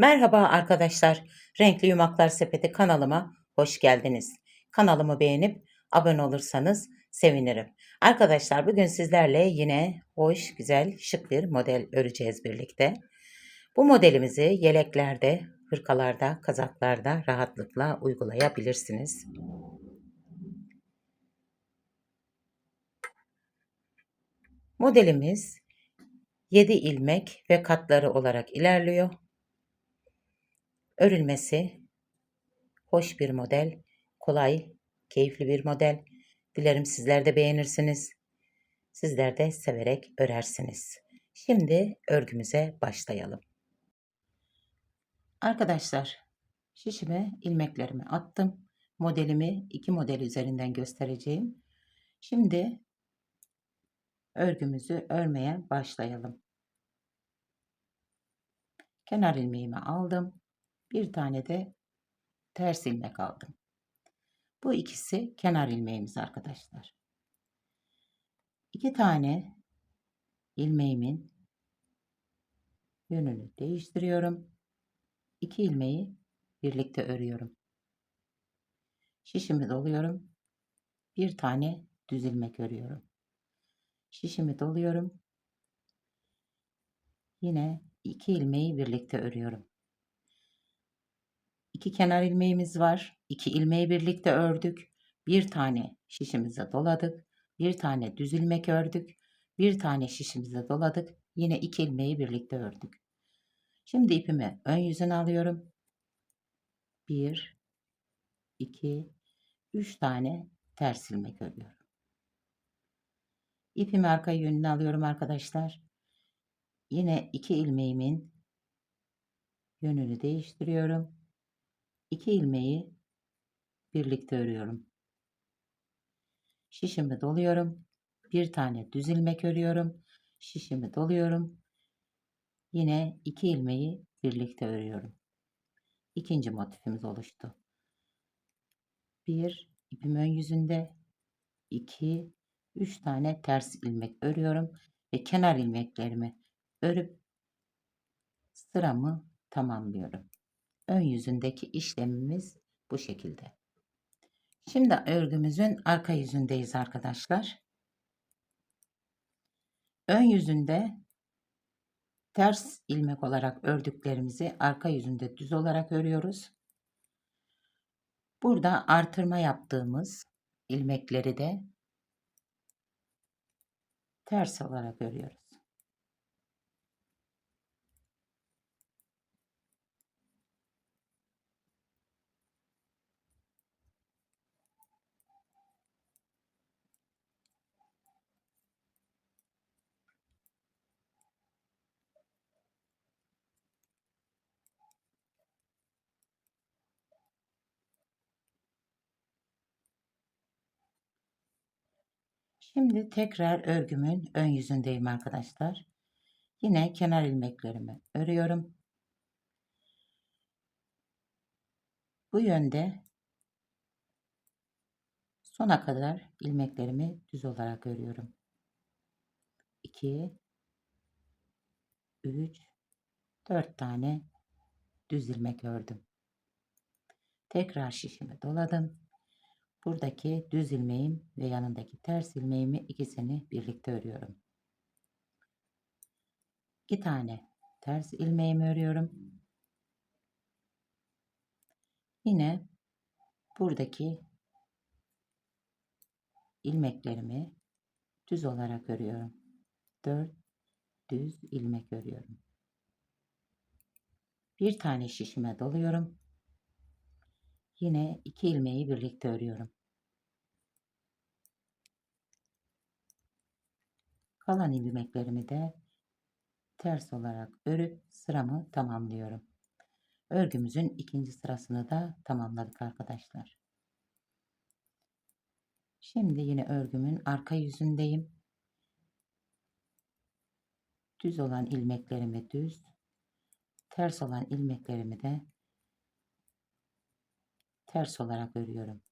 Merhaba arkadaşlar. Renkli Yumaklar Sepeti kanalıma hoş geldiniz. Kanalımı beğenip abone olursanız sevinirim. Arkadaşlar bugün sizlerle yine hoş, güzel, şık bir model öreceğiz birlikte. Bu modelimizi yeleklerde, hırkalarda, kazaklarda rahatlıkla uygulayabilirsiniz. Modelimiz 7 ilmek ve katları olarak ilerliyor. Örülmesi hoş bir model, kolay, keyifli bir model. Dilerim sizler de beğenirsiniz. Sizler de severek örersiniz. Şimdi örgümüze başlayalım. Arkadaşlar, şişime ilmeklerimi attım. Modelimi iki model üzerinden göstereceğim. Şimdi örgümüzü örmeye başlayalım. Kenar ilmeğimi aldım. Bir tane de ters ilmek aldım. Bu ikisi kenar ilmeğimiz arkadaşlar. İki tane ilmeğimin yönünü değiştiriyorum. İki ilmeği birlikte örüyorum. Şişimi doluyorum. Bir tane düz ilmek örüyorum. Şişimi doluyorum. Yine iki ilmeği birlikte örüyorum. İki kenar ilmeğimiz var. İki ilmeği birlikte ördük. Bir tane şişimize doladık. Bir tane düz ilmek ördük. Bir tane şişimize doladık. Yine iki ilmeği birlikte ördük. Şimdi ipimi ön yüzüne alıyorum. Bir, iki, üç tane ters ilmek örüyorum. İpimi arka yönüne alıyorum arkadaşlar. Yine iki ilmeğimin yönünü değiştiriyorum. 2 ilmeği birlikte örüyorum. Şişimi doluyorum. Bir tane düz ilmek örüyorum. Şişimi doluyorum. Yine 2 ilmeği birlikte örüyorum. İkinci motifimiz oluştu. 1 ipim ön yüzünde 2 3 tane ters ilmek örüyorum ve kenar ilmeklerimi örüp sıramı tamamlıyorum ön yüzündeki işlemimiz bu şekilde. Şimdi örgümüzün arka yüzündeyiz arkadaşlar. Ön yüzünde ters ilmek olarak ördüklerimizi arka yüzünde düz olarak örüyoruz. Burada artırma yaptığımız ilmekleri de ters olarak örüyoruz. Şimdi tekrar örgümün ön yüzündeyim arkadaşlar. Yine kenar ilmeklerimi örüyorum. Bu yönde sona kadar ilmeklerimi düz olarak örüyorum. 2 3 4 tane düz ilmek ördüm. Tekrar şişimi doladım. Buradaki düz ilmeğim ve yanındaki ters ilmeğimi ikisini birlikte örüyorum. İki tane ters ilmeğimi örüyorum. Yine buradaki ilmeklerimi düz olarak örüyorum. 4 düz ilmek örüyorum. Bir tane şişime doluyorum. Yine iki ilmeği birlikte örüyorum. Kalan ilmeklerimi de ters olarak örüp sıramı tamamlıyorum. Örgümüzün ikinci sırasını da tamamladık arkadaşlar. Şimdi yine örgümün arka yüzündeyim. Düz olan ilmeklerimi düz, ters olan ilmeklerimi de ters olarak örüyorum.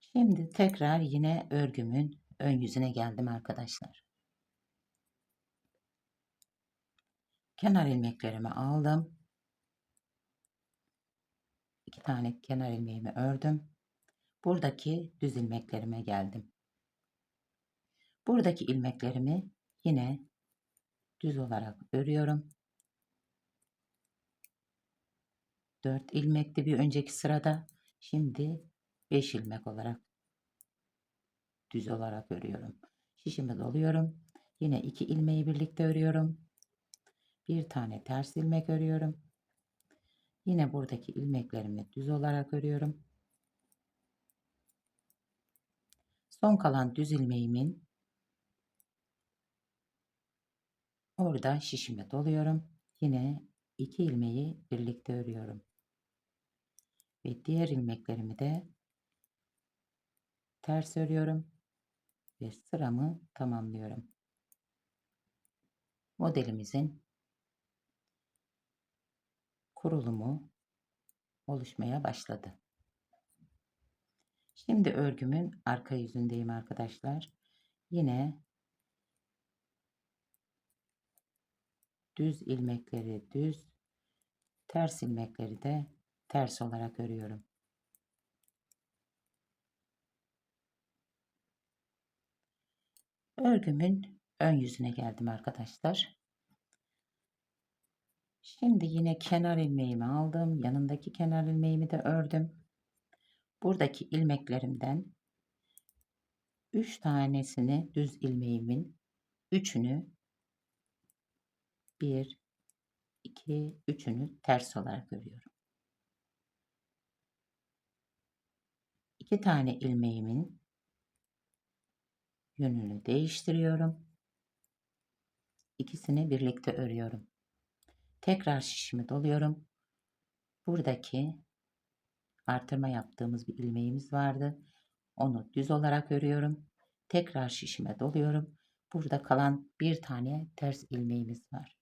Şimdi tekrar yine örgümün ön yüzüne geldim arkadaşlar. Kenar ilmeklerimi aldım. İki tane kenar ilmeğimi ördüm. Buradaki düz ilmeklerime geldim. Buradaki ilmeklerimi yine düz olarak örüyorum. 4 ilmekti bir önceki sırada. Şimdi 5 ilmek olarak düz olarak örüyorum. Şişimi doluyorum. Yine 2 ilmeği birlikte örüyorum. Bir tane ters ilmek örüyorum. Yine buradaki ilmeklerimi düz olarak örüyorum. Son kalan düz ilmeğimin orada şişimi doluyorum. Yine iki ilmeği birlikte örüyorum. Ve diğer ilmeklerimi de ters örüyorum ve sıramı tamamlıyorum. Modelimizin kurulumu oluşmaya başladı. Şimdi örgümün arka yüzündeyim arkadaşlar. Yine düz ilmekleri düz, ters ilmekleri de ters olarak örüyorum. Örgümün ön yüzüne geldim arkadaşlar. Şimdi yine kenar ilmeğimi aldım. Yanındaki kenar ilmeğimi de ördüm. Buradaki ilmeklerimden 3 tanesini düz ilmeğimin üçünü 1 2 üçünü ters olarak örüyorum. 2 tane ilmeğimin yönünü değiştiriyorum. İkisini birlikte örüyorum. Tekrar şişimi doluyorum. Buradaki artırma yaptığımız bir ilmeğimiz vardı. Onu düz olarak örüyorum. Tekrar şişime doluyorum. Burada kalan bir tane ters ilmeğimiz var.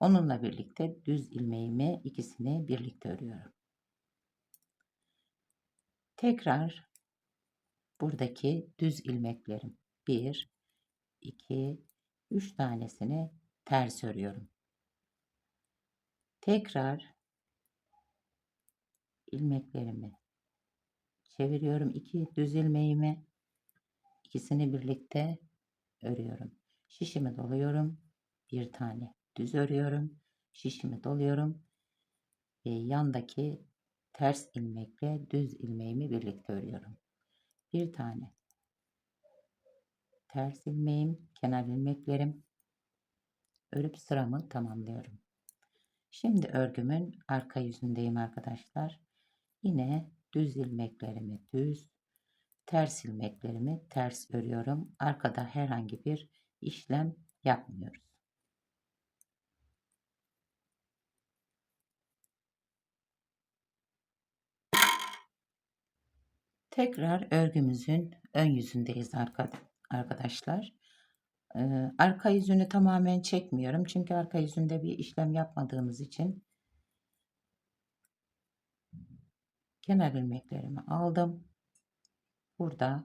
Onunla birlikte düz ilmeğimi ikisini birlikte örüyorum. Tekrar buradaki düz ilmeklerim 1 2 3 tanesini ters örüyorum. Tekrar ilmeklerimi çeviriyorum. iki düz ilmeğimi ikisini birlikte örüyorum. Şişimi doluyorum. Bir tane düz örüyorum. Şişimi doluyorum. Ve yandaki ters ilmekle düz ilmeğimi birlikte örüyorum. Bir tane ters ilmeğim, kenar ilmeklerim örüp sıramı tamamlıyorum. Şimdi örgümün arka yüzündeyim arkadaşlar. Yine düz ilmeklerimi düz, ters ilmeklerimi ters örüyorum. Arkada herhangi bir işlem yapmıyoruz. Tekrar örgümüzün ön yüzündeyiz arkadaşlar. Arka yüzünü tamamen çekmiyorum. Çünkü arka yüzünde bir işlem yapmadığımız için kenar ilmeklerimi aldım. Burada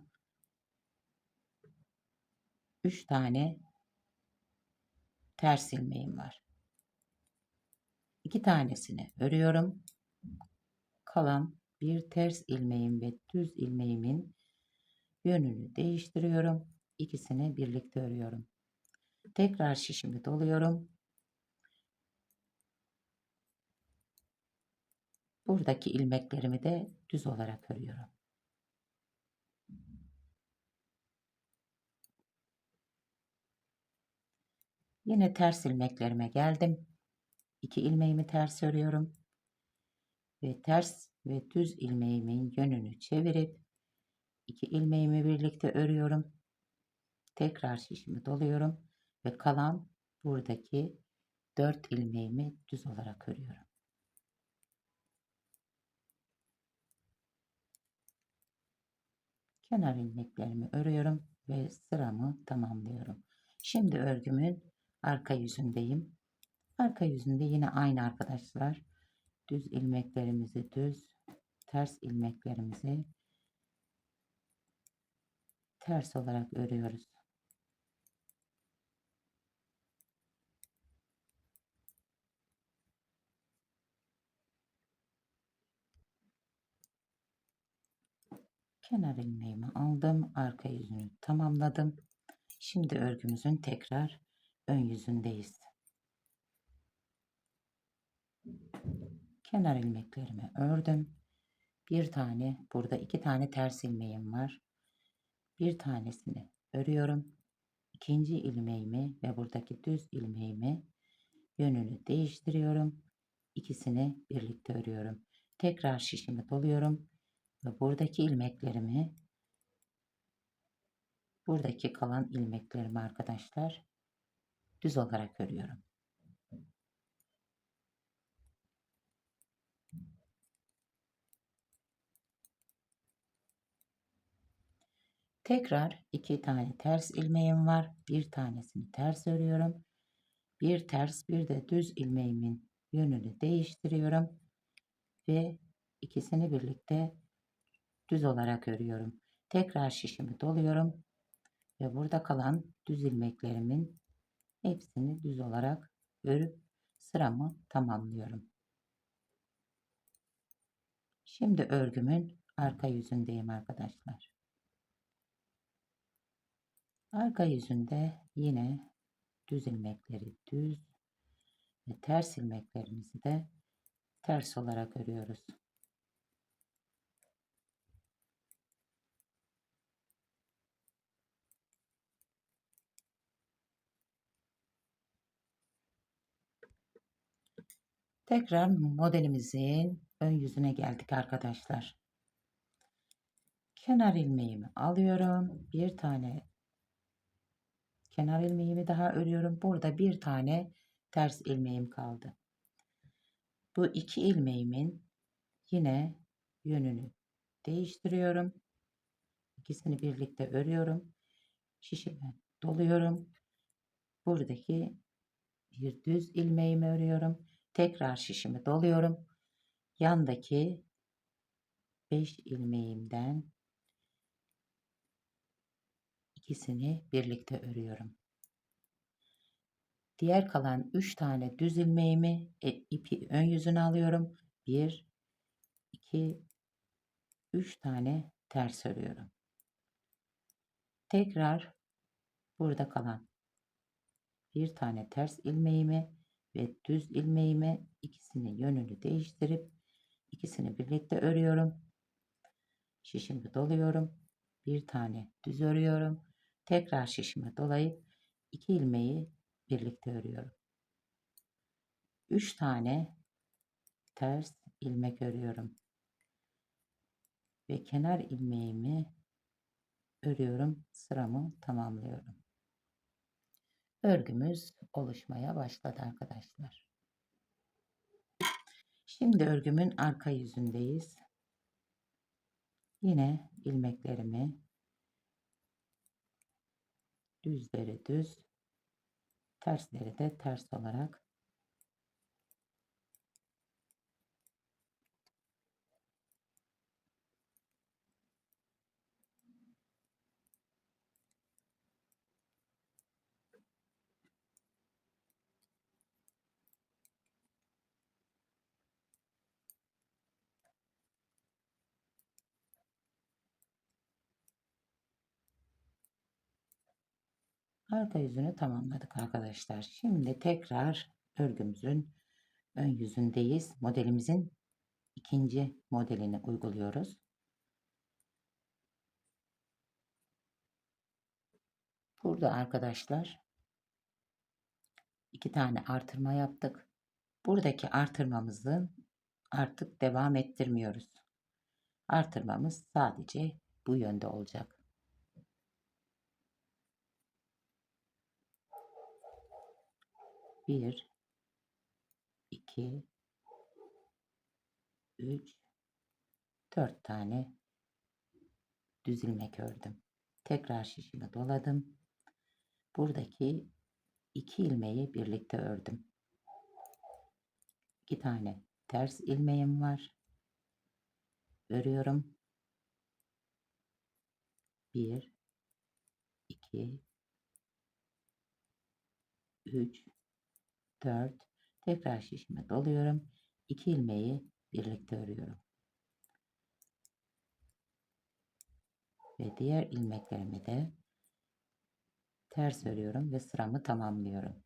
3 tane ters ilmeğim var. 2 tanesini örüyorum. Kalan bir ters ilmeğim ve düz ilmeğimin yönünü değiştiriyorum. İkisini birlikte örüyorum. Tekrar şişimi doluyorum. Buradaki ilmeklerimi de düz olarak örüyorum. Yine ters ilmeklerime geldim. İki ilmeğimi ters örüyorum. Ve ters ve düz ilmeğimin yönünü çevirip iki ilmeğimi birlikte örüyorum. Tekrar şişimi doluyorum ve kalan buradaki dört ilmeğimi düz olarak örüyorum. kenar ilmeklerimi örüyorum ve sıramı tamamlıyorum. Şimdi örgümün arka yüzündeyim. Arka yüzünde yine aynı arkadaşlar. Düz ilmeklerimizi düz, ters ilmeklerimizi ters olarak örüyoruz. Kenar ilmeğimi aldım. Arka yüzünü tamamladım. Şimdi örgümüzün tekrar ön yüzündeyiz. Kenar ilmeklerimi ördüm. Bir tane burada iki tane ters ilmeğim var. Bir tanesini örüyorum. İkinci ilmeğimi ve buradaki düz ilmeğimi yönünü değiştiriyorum. İkisini birlikte örüyorum. Tekrar şişimi doluyorum ve buradaki ilmeklerimi buradaki kalan ilmeklerimi arkadaşlar düz olarak örüyorum. Tekrar iki tane ters ilmeğim var. Bir tanesini ters örüyorum. Bir ters bir de düz ilmeğimin yönünü değiştiriyorum ve ikisini birlikte düz olarak örüyorum. Tekrar şişimi doluyorum ve burada kalan düz ilmeklerimin hepsini düz olarak örüp sıramı tamamlıyorum. Şimdi örgümün arka yüzündeyim arkadaşlar. Arka yüzünde yine düz ilmekleri düz ve ters ilmeklerimizi de ters olarak örüyoruz. Tekrar modelimizin ön yüzüne geldik arkadaşlar. Kenar ilmeğimi alıyorum. Bir tane kenar ilmeğimi daha örüyorum. Burada bir tane ters ilmeğim kaldı. Bu iki ilmeğimin yine yönünü değiştiriyorum. İkisini birlikte örüyorum. Şişime doluyorum. Buradaki bir düz ilmeğimi örüyorum. Tekrar şişimi doluyorum. Yandaki 5 ilmeğimden ikisini birlikte örüyorum. Diğer kalan 3 tane düz ilmeğimi e, ipi ön yüzüne alıyorum. 1 2 3 tane ters örüyorum. Tekrar burada kalan bir tane ters ilmeğimi ve düz ilmeğimi ikisinin yönünü değiştirip ikisini birlikte örüyorum. Şişimi doluyorum. Bir tane düz örüyorum. Tekrar şişimi dolayıp iki ilmeği birlikte örüyorum. Üç tane ters ilmek örüyorum. Ve kenar ilmeğimi örüyorum. Sıramı tamamlıyorum örgümüz oluşmaya başladı arkadaşlar. Şimdi örgümün arka yüzündeyiz. Yine ilmeklerimi düzleri düz, tersleri de ters olarak Arka yüzünü tamamladık arkadaşlar. Şimdi tekrar örgümüzün ön yüzündeyiz. Modelimizin ikinci modelini uyguluyoruz. Burada arkadaşlar iki tane artırma yaptık. Buradaki artırmamızı artık devam ettirmiyoruz. Artırmamız sadece bu yönde olacak. 1 2 3 4 tane düz ilmek ördüm. Tekrar şişimi doladım. Buradaki iki ilmeği birlikte ördüm. 2 tane ters ilmeğim var. Örüyorum. 1 2 3 4 tekrar şişime doluyorum. 2 ilmeği birlikte örüyorum. Ve diğer ilmeklerimi de ters örüyorum ve sıramı tamamlıyorum.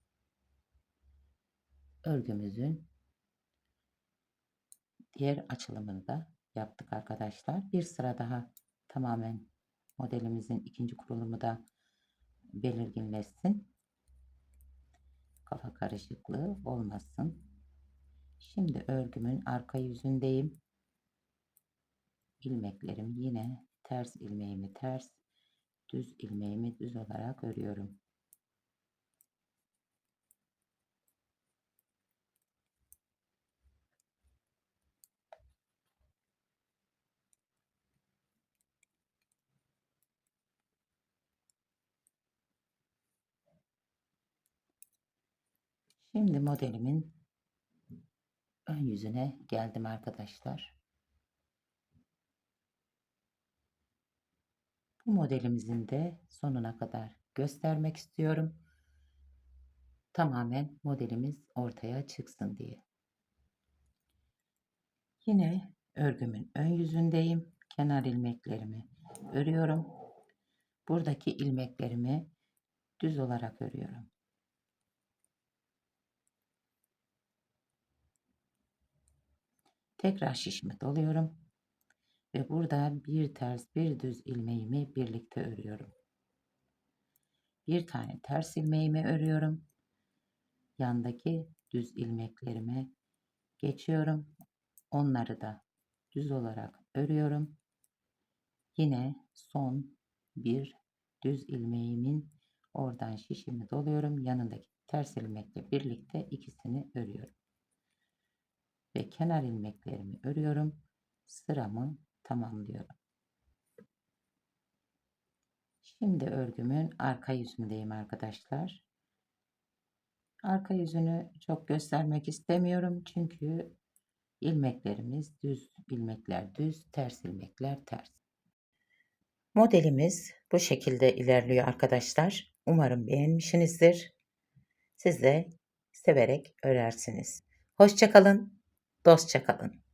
Örgümüzün diğer açılımını da yaptık arkadaşlar. Bir sıra daha tamamen modelimizin ikinci kurulumu da belirginleşsin. Kafa karışıklığı olmasın. Şimdi örgümün arka yüzündeyim. İlmeklerim yine ters ilmeğimi ters, düz ilmeğimi düz olarak örüyorum. Şimdi modelimin ön yüzüne geldim arkadaşlar. Bu modelimizin de sonuna kadar göstermek istiyorum. Tamamen modelimiz ortaya çıksın diye. Yine örgümün ön yüzündeyim. Kenar ilmeklerimi örüyorum. Buradaki ilmeklerimi düz olarak örüyorum. Tekrar şişimi doluyorum. Ve burada bir ters bir düz ilmeğimi birlikte örüyorum. Bir tane ters ilmeğimi örüyorum. Yandaki düz ilmeklerime geçiyorum. Onları da düz olarak örüyorum. Yine son bir düz ilmeğimin oradan şişimi doluyorum. Yanındaki ters ilmekle birlikte ikisini örüyorum ve kenar ilmeklerimi örüyorum. Sıramı tamamlıyorum. Şimdi örgümün arka yüzündeyim arkadaşlar. Arka yüzünü çok göstermek istemiyorum çünkü ilmeklerimiz düz, ilmekler düz, ters ilmekler ters. Modelimiz bu şekilde ilerliyor arkadaşlar. Umarım beğenmişsinizdir. Siz de severek örersiniz. Hoşçakalın. Dostça kalın.